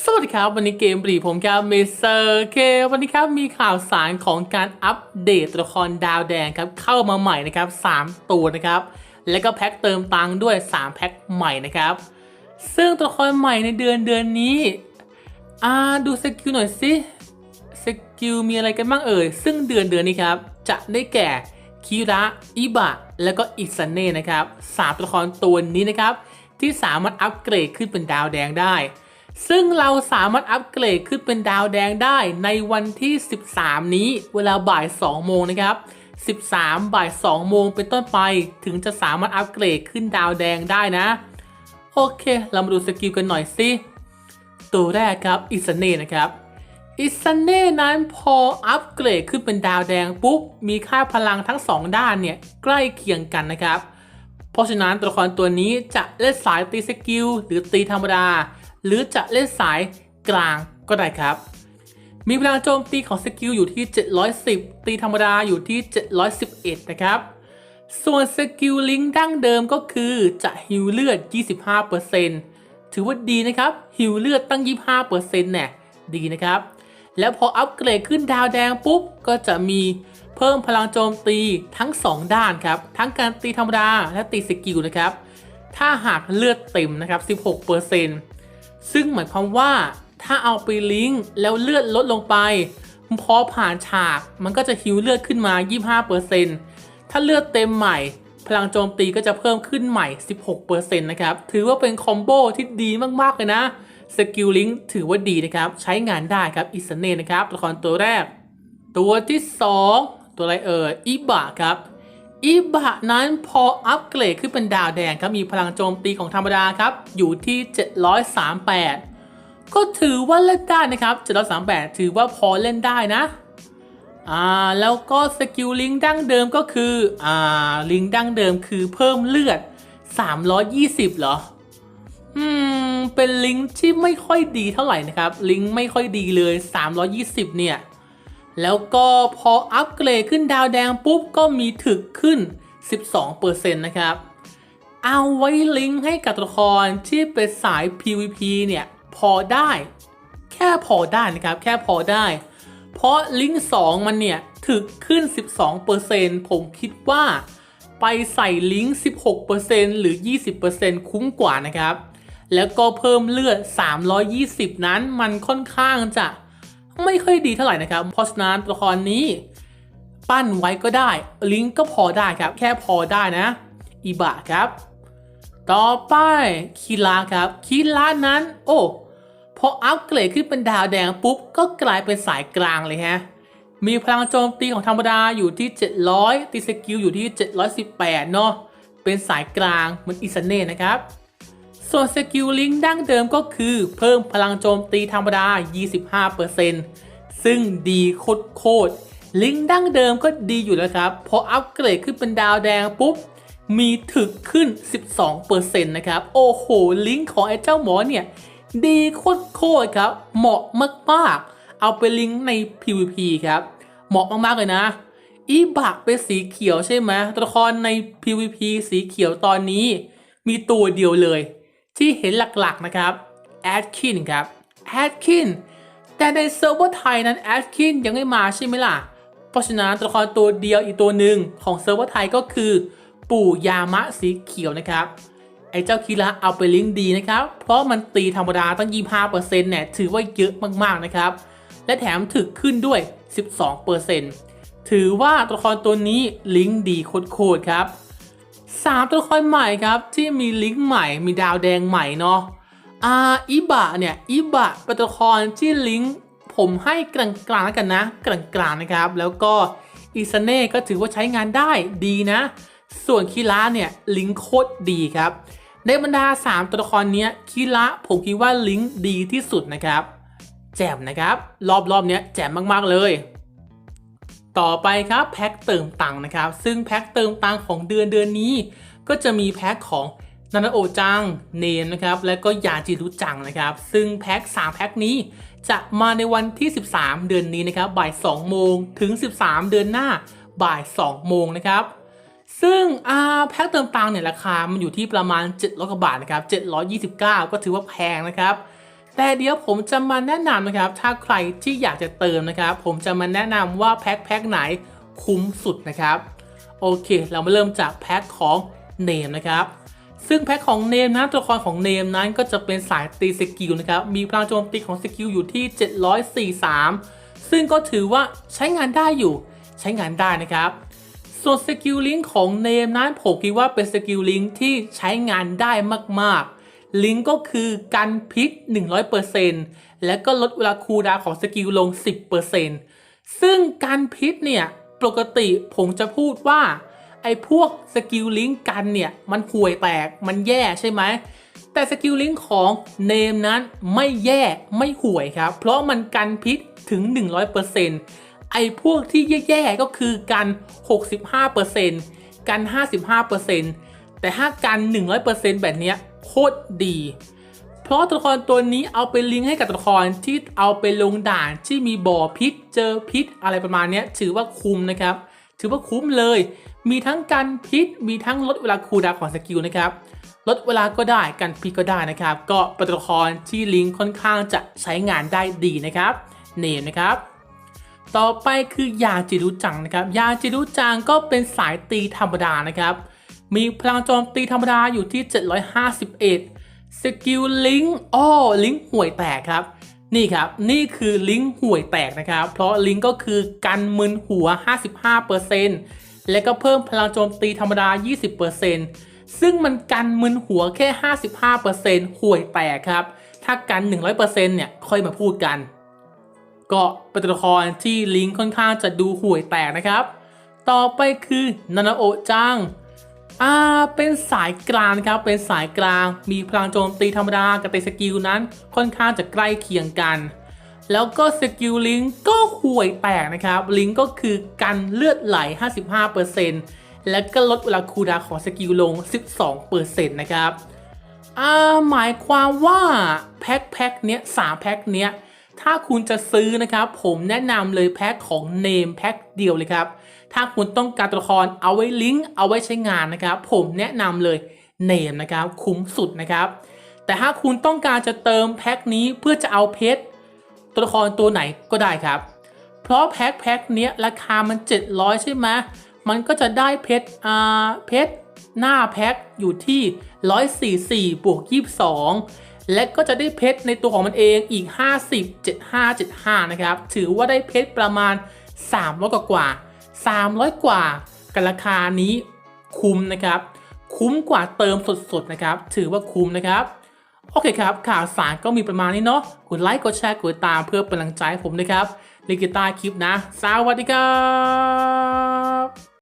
สวัสดีครับ วันนี้เกมปรีผมครับเมเซอร์เควันนี้ครับมีข่าวสารของการอัปเดตตัวละครดาวแดงครับ เข้ามาใหม่นะครับ 3 ตัวนะครับ แล้วก็แพ็คเติมตังค์ด้วย 3 แพ็คใหม่นะครับ ซึ่งตัวละครใหม่ในเดือนเดือนนี้อ่าดูสกิลหน่อยสิสกิลมีอะไรกันบ้างเอ่ย ซึ่งเดือนเดือนนี้ครับ จะได้แก่คิระอิบะ แล้วก็อิซันเน่นะครับสามตัวละครตัวนี้นะครับ ที่สามารถอัปเกรดขึ้นเป็นดาวแดงได้ ซึ่งเราสามารถอัปเกรดขึ้นเป็นดาวแดงได้ในวันที่ 13 นี้เวลาบ่าย 2 โมงนะครับ 13 บ่าย 2 โมงเป็นต้นไป ถึงจะสามารถอัปเกรดขึ้นดาวแดงได้นะ โอเค เรามาดูสกิลกันหน่อยสิตัวแรกครับอิสเน่นะครับอิสเน่นั้นพออัปเกรดขึ้นเป็นดาวแดงปุ๊บ มีค่าพลังทั้ง 2 ด้านเนี่ย ใกล้เคียงกันนะครับ เพราะฉะนั้นตัวละครตัวนี้จะเล่นสายตีสกิลหรือตีธรรมดา หรือจะเล่นสายกลางก็ได้ครับ มีพลังโจมตีของสกิลอยู่ที่ 710 ตีธรรมดาอยู่ที่ 711 นะครับ ส่วนสกิลลิงดั้งเดิมก็คือจะฮิวเลือด 25%ถือว่าดีนะครับฮิวเลือดตั้ง 25%เนี่ยดีนะครับ แล้วพออัปเกรดขึ้นดาวแดงปุ๊บ ก็จะมีเพิ่มพลังโจมตีทั้ง 2 ด้านครับ ทั้งการตีธรรมดาและตีสกิลนะครับ ถ้าหากเลือดเต็มนะครับ 16% ซึ่งหมายความว่าถ้าเอาไปลิงก์แล้วเลือดลดลงไป พอผ่านฉากมันก็จะฮิวเลือดขึ้นมา 25%ถ้าเลือดเต็มใหม่ พลังโจมตีก็จะเพิ่มขึ้นใหม่ 16%นะครับ ถือว่าเป็นคอมโบที่ดีมากๆเลยนะ สกิลลิงก์ถือว่าดีนะครับ ใช้งานได้ครับ อิสเน่นะครับตัวละครตัวแรก ตัวที่ 2 ตัวอะไรเอ่ยอิบะครับ อิบะนั้นพออัปเกรดขึ้นเป็นดาวแดงครับ มีพลังโจมตีของธรรมดาครับ อยู่ที่ 738 ก็ถือว่าเล่นได้นะครับ 738 ถือว่าพอเล่นได้นะอ่าแล้วก็สกิลลิงดั้งเดิมก็คืออ่าลิงดั้งเดิมคือเพิ่มเลือด 320 เหรอ อืม เป็นลิงที่ไม่ค่อยดีเท่าไหร่นะครับ ลิงไม่ค่อยดีเลย 320 เนี่ย แล้วก็พออัปเกรดขึ้นดาวแดงปุ๊บก็มีถึกขึ้น 12%นะครับ เอาไว้ลิงก์ให้กับตัวละครที่เป็นสาย PVP เนี่ยพอได้ แค่พอได้นะครับ แค่พอได้ เพราะลิงก์2มันเนี่ยถึกขึ้น 12%ผมคิดว่าไปใส่ลิงก์ 16%หรือ 20%คุ้มกว่านะครับ แล้วก็เพิ่มเลือด 320 นั้นมันค่อนข้างจะ ไม่ค่อยดีเท่าไหร่นะครับ เพราะฉะนั้นตัวละครนี้ ปั้นไว้ก็ได้ ลิงก์ก็พอได้ครับ แค่พอได้นะอีบะครับ ต่อไปคีราครับคีรานั้น โอ้พออัปเกรดขึ้นเป็นดาวแดงปุ๊บ ก็กลายเป็นสายกลางเลยฮะ มีพลังโจมตีของธรรมดาอยู่ที่ 700 ตีสกิลอยู่ที่ 718 เนาะเป็นสายกลางเหมือนอิสเน่นะครับ ส่วนสกิลลิงก์ดั้งเดิมก็คือ เพิ่มพลังโจมตีธรรมดา 25%ซึ่งดีโคตรโคตรลิงก์ดั้งเดิมก็ดีอยู่แล้วครับ พออัปเกรดขึ้นเป็นดาวแดงปุ๊บ มีถึกขึ้น 12%นะครับ โอ้โห ลิงก์ของไอ้เจ้าหมอเนี่ย ดีโคตรโคตรครับ เหมาะมากๆ เอาไปลิงก์ใน PVP ครับ เหมาะมากๆเลยนะอีบักเป็นสีเขียวใช่ไหมตัวละครใน PVP สีเขียวตอนนี้ มีตัวเดียวเลย ที่เห็นหลักๆนะครับแอดคินครับแอดคินแต่ในเซิร์ฟเวอร์ไทยนั้นแอดคินยังไม่มาใช่ไหมล่ะ เพราะฉะนั้นตัวละครตัวเดียวอีกตัวหนึ่งของเซิร์ฟเวอร์ไทยก็คือปู่ยามะสีเขียวนะครับไอ้เจ้าคีระเอาไปลิงก์ดีนะครับ เพราะมันตีธรรมดาตั้ง 25%เนี่ยถือว่าเยอะมากๆนะครับ และแถมถึกขึ้นด้วย 12%ถือว่าตัวละครตัวนี้ลิงก์ดีโคตรๆครับ สามตัวละครใหม่ครับที่มีลิงก์ใหม่มีดาวแดงใหม่เนาะอาอิบะเนี่ยอิบะเป็นตัวละครที่ลิงก์ผมให้กลางๆแล้วกันนะกลางๆนะครับ แล้วก็อิซาเน่ก็ถือว่าใช้งานได้ดีนะ ส่วนคิระเนี่ยลิงก์โคตรดีครับ ในบรรดา 3 ตัวละครนี้คิระผมคิดว่าลิงก์ดีที่สุดนะครับ แจ่มนะครับ รอบๆเนี้ยแจ่มมากๆเลย ต่อไปครับแพ็คเติมตังค์นะครับ ซึ่งแพ็คเติมตังค์ของเดือนเดือนนี้ ก็จะมีแพ็คของนานาโอจัง เนมนะครับ และก็ยาจิรุจังนะครับ ซึ่งแพ็ค3แพ็คนี้จะมาในวันที่ 13 เดือนนี้นะครับ บ่าย 2 โมงถึง 13 เดือนหน้าบ่าย 2 โมงนะครับ ซึ่งแพ็คเติมตังค์เนี่ยราคา มันอยู่ที่ประมาณ700กว่าบาทนะครับ729 ก็ถือว่าแพงนะครับ แต่เดี๋ยวผมจะมาแนะนำนะครับ ถ้าใครที่อยากจะเติมนะครับ ผมจะมาแนะนำว่าแพ็คแพ็คไหนคุ้มสุดนะครับ โอเค เรามาเริ่มจากแพ็คของเนมนะครับ ซึ่งแพ็คของเนมนะตัวละครของเนมนั้นก็จะเป็นสายตีสกิลนะครับ มีพลังโจมตีของสกิลอยู่ที่ 743 ซึ่งก็ถือว่าใช้งานได้อยู่ ใช้งานได้นะครับ ส่วนสกิลลิงก์ของเนมนั้นผมคิดว่าเป็นสกิลลิงก์ที่ใช้งานได้มากๆ ลิงก์ก็คือกันพิษ100%และก็ลดเวลาคูลดาวของสกิลลง 10%ซึ่งการพิษเนี่ยปกติผมจะพูดว่า ไอ้พวกสกิลลิงก์กันเนี่ย มันห่วยแตกมันแย่ใช่ไหม แต่สกิลลิงก์ของเนมนั้นไม่แย่ไม่ห่วยครับ เพราะมันกันพิษถึง 100%ไอ้พวกที่แย่ๆก็คือกัน 65%กัน 55%แต่ถ้ากัน 100%แบบเนี้ย โคตรดี เพราะตัวละครตัวนี้เอาไปลิงก์ให้กับตัวละครที่เอาไปลงด่านที่มีบ่อพิษเจอพิษอะไรประมาณนี้ถือว่าคุ้มนะครับ ถือว่าคุ้มเลย มีทั้งกันพิษมีทั้งลดเวลาคูลดาวของสกิลนะครับลดเวลาก็ได้กันพิษก็ได้นะครับ ก็เป็นตัวละครที่ลิงก์ค่อนข้างจะใช้งานได้ดีนะครับเนมนะครับ ต่อไปคือยาจิรุจังนะครับ ยาจิรุจังก็เป็นสายตีธรรมดานะครับ มีพลังโจมตีธรรมดาอยู่ที่ 751 สกิลลิงอ้อลิงห่วยแตกครับ นี่ครับ นี่คือลิงห่วยแตกนะครับ เพราะลิงก็คือกันมึนหัว 55%และก็เพิ่มพลังโจมตีธรรมดา 20%ซึ่งมันกันมึนหัวแค่ 55%ห่วยแตกครับ ถ้ากัน 100%เนี่ยค่อยมาพูดกัน ก็เป็นตัวละครที่ลิงค่อนข้างจะดูห่วยแตกนะครับ ต่อไปคือนานาโอจัง อ่าเป็นสายกลางครับเป็นสายกลาง มีพลังโจมตีธรรมดากับเตสกิลนั้นค่อนข้างจะใกล้เคียงกัน แล้วก็สกิลลิงก็ห่วยแตกนะครับ ลิงก็คือกันเลือดไหล 55%และก็ลดเวลาคูลดาวของสกิลลง 12%นะครับอ่าหมายความว่าแพ็คแพ็คเนี้ยสามแพ็คเนี้ยถ้าคุณจะซื้อนะครับ ผมแนะนำเลยแพ็คของเนมแพ็คเดียวเลยครับ ถ้าคุณต้องการตัวละครเอาไว้ลิงก์เอาไว้ใช้งานนะครับ ผมแนะนำเลยเนมนะครับ คุ้มสุดนะครับ แต่ถ้าคุณต้องการจะเติมแพ็คนี้เพื่อจะเอาเพชรตัวละครตัวไหนก็ได้ครับ เพราะแพ็คแพ็คเนี้ยราคามัน 700 ใช่ไหมมันก็จะได้เพชรอ่าเพชรหน้าแพ็คอยู่ที่ 144 บวก 22 และก็จะได้เพชรในตัวของมันเองอีก 50 75 75 นะครับ ถือว่าได้เพชรประมาณ 300กว่ากว่า 300 กว่ากับราคานี้คุ้มนะครับ คุ้มกว่าเติมสดๆนะครับ ถือว่าคุ้มนะครับโอเคครับ ข่าวสารก็มีประมาณนี้เนาะกดไลค์กดแชร์กดติดตามเพื่อเป็นกำลังใจผมนะครับลิกิต้าคลิปนะ สวัสดีครับ